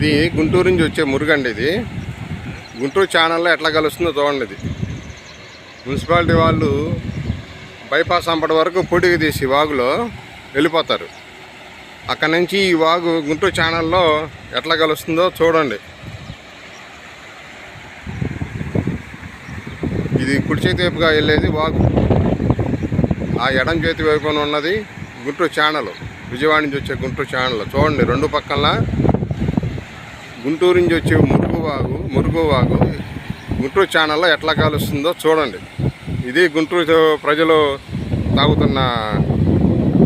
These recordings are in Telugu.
ఇది గుంటూరు నుంచి వచ్చే మురుగండి ఇది. గుంటూరు ఛానల్లో ఎట్లా కలుస్తుందో చూడండి ఇది. మున్సిపాలిటీ వాళ్ళు బైపాస్ అంపటి వరకు పొడిగి తీసి వాగులో వెళ్ళిపోతారు. అక్కడ నుంచి ఈ వాగు గుంటూరు ఛానల్లో ఎట్లా కలుస్తుందో చూడండి. ఇది కుడి చేతి వైపుగా వెళ్ళేది వాగు. ఆ ఎడం చేతి వైపున ఉన్నది గుంటూరు ఛానల్ విజయవాడ నుంచి వచ్చే గుంటూరు ఛానల్ చూడండి రెండు పక్కల గుంటూరు నుంచి వచ్చే మురుగు మురుగువాగు మురుగు గుంటూరు ఛానల్లో ఎట్లా కాలుస్తుందో చూడండి. ఇది గుంటూరు ప్రజలు తాగుతున్న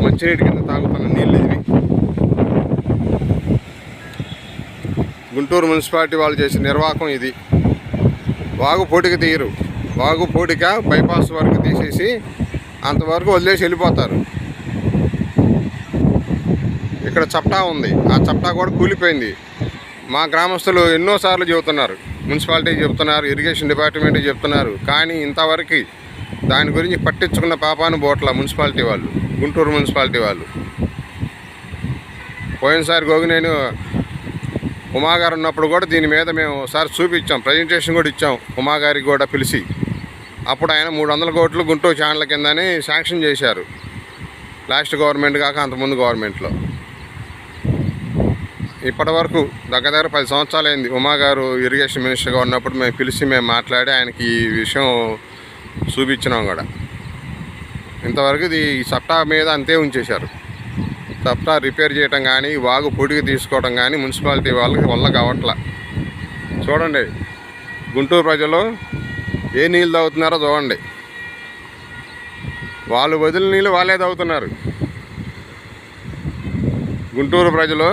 మంచినీటి కింద తాగుతున్న నీళ్ళు ఇవి. గుంటూరు మున్సిపాలిటీ వాళ్ళు చేసిన నిర్వాహకం ఇది. వాగు పోటీకి తీయరు. వాగు పోటీక బైపాస్ వరకు తీసేసి అంతవరకు వదిలేసి వెళ్ళిపోతారు. ఇక్కడ చప్టా ఉంది. ఆ చప్టా కూడా కూలిపోయింది. మా గ్రామస్తులు ఎన్నోసార్లు చెబుతున్నారు. మున్సిపాలిటీ చెప్తున్నారు ఇరిగేషన్ డిపార్ట్మెంట్ చెప్తున్నారు కానీ ఇంతవరకు దాని గురించి పట్టించుకున్న పాపాను బోట్ల మున్సిపాలిటీ వాళ్ళు గుంటూరు మున్సిపాలిటీ వాళ్ళు. పోయినసారి గోగినేని ఉమాగారు ఉన్నప్పుడు కూడా దీని మీద మేము ఒకసారి చూపించాం. ప్రజెంటేషన్ కూడా ఇచ్చాం ఉమాగారికి కూడా పిలిచి. అప్పుడు ఆయన మూడు వందల కోట్లు గుంటూరు ఛానల్ కిందని శాంక్షన్ చేశారు. లాస్ట్ గవర్నమెంట్ కాక అంతకుముందు గవర్నమెంట్లో. ఇప్పటి వరకు దగ్గర దగ్గర పది సంవత్సరాలు అయింది ఉమాగారు ఇరిగేషన్ మినిస్టర్గా ఉన్నప్పుడు మేము పిలిచి మేము మాట్లాడి ఆయనకి ఈ విషయం చూపించినాం కూడా. ఇంతవరకు ఇది ఈ మీద అంతే ఉంచేశారు. చట్టా రిపేర్ చేయటం కానీ వాగు పొడిగి తీసుకోవడం కానీ మున్సిపాలిటీ వాళ్ళకి వల్ల కావట్లా. చూడండి గుంటూరు ప్రజలు ఏ నీళ్ళు తాగుతున్నారో చూడండి. వాళ్ళు వదిలిన నీళ్ళు వాళ్ళే తాగుతున్నారు. గుంటూరు ప్రజలు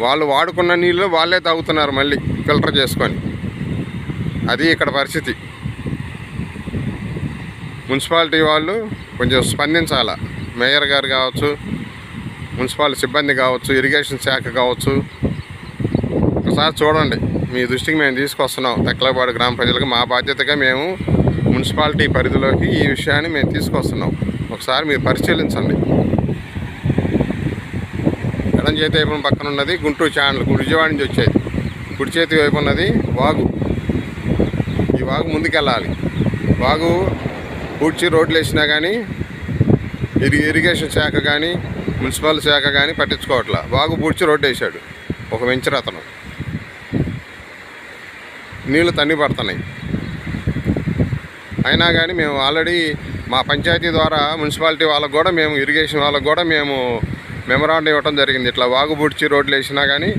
వాళ్ళు వాడుకున్న నీళ్ళు వాళ్ళే తాగుతున్నారు మళ్ళీ ఫిల్టర్ చేసుకొని. అది ఇక్కడ పరిస్థితి. మున్సిపాలిటీ వాళ్ళు కొంచెం స్పందించాల. మేయర్ గారు కావచ్చు మున్సిపాల్ సిబ్బంది కావచ్చు ఇరిగేషన్ శాఖ కావచ్చు. ఒకసారి చూడండి. మీ దృష్టికి మేము తీసుకొస్తున్నాం. తెక్కలపాడు గ్రామ ప్రజలకు మా బాధ్యతగా మేము మున్సిపాలిటీ పరిధిలోకి ఈ విషయాన్ని మేము తీసుకొస్తున్నాం. ఒకసారి మీరు పరిశీలించండి. ఎడం చేతి వైపున పక్కన ఉన్నది గుంటూరు ఛానల్ విజయవాడ నుంచి వచ్చేది. కుడి చేతి వైపు ఉన్నది వాగు. ఈ వాగు ముందుకెళ్ళాలి. వాగు పూడ్చి రోడ్లు వేసినా కానీ ఇరి ఇరిగేషన్ శాఖ కానీ మున్సిపల్ శాఖ కానీ పట్టించుకోవట్లా. వాగు పూడ్చి రోడ్డు వేసాడు ఒక వెంచర్ అతను. నీళ్ళు తన్ని పడుతున్నాయి. అయినా కానీ మేము ఆల్రెడీ మా పంచాయతీ ద్వారా మున్సిపాలిటీ వాళ్ళకు కూడా మేము ఇరిగేషన్ వాళ్ళకు కూడా మేము మెమరాండం ఇవ్వడం జరిగింది. ఇట్లా వాగుబుడ్చి రోడ్లు వేసినా కానీ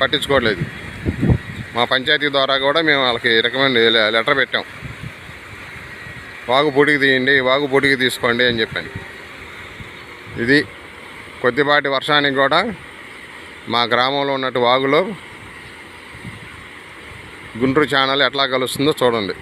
పట్టించుకోవట్లేదు మా పంచాయతీ ద్వారా కూడా మేము వాళ్ళకి రికమెండ్ లెటర్ పెట్టాం. వాగు పొడికి తీయండి వాగు పొడికి తీసుకోండి అని చెప్పాను. ఇది కొద్దిపాటి వర్షానికి కూడా మా గ్రామంలో ఉన్నట్టు వాగులో గుంటూరు ఛానల్ ఎట్లా కలుస్తుందో చూడండి.